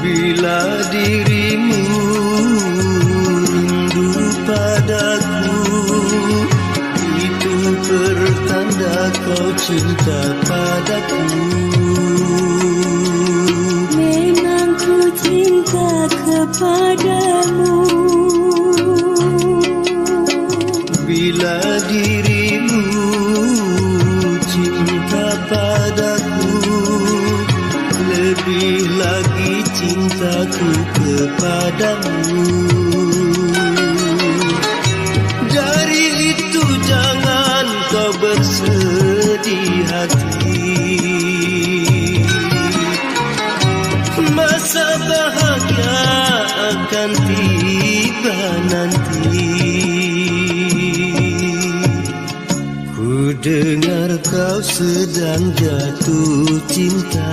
Bila dirimu rindu padaku Itu pertanda kau cinta padaku. Memang ku cinta kepadamu. Bila dirimu Lebih lagi cintaku kepadamu. Dari itu jangan kau bersedih hati. Masa bahagia akan tiba nanti. Ku dengar kau sedang jatuh cinta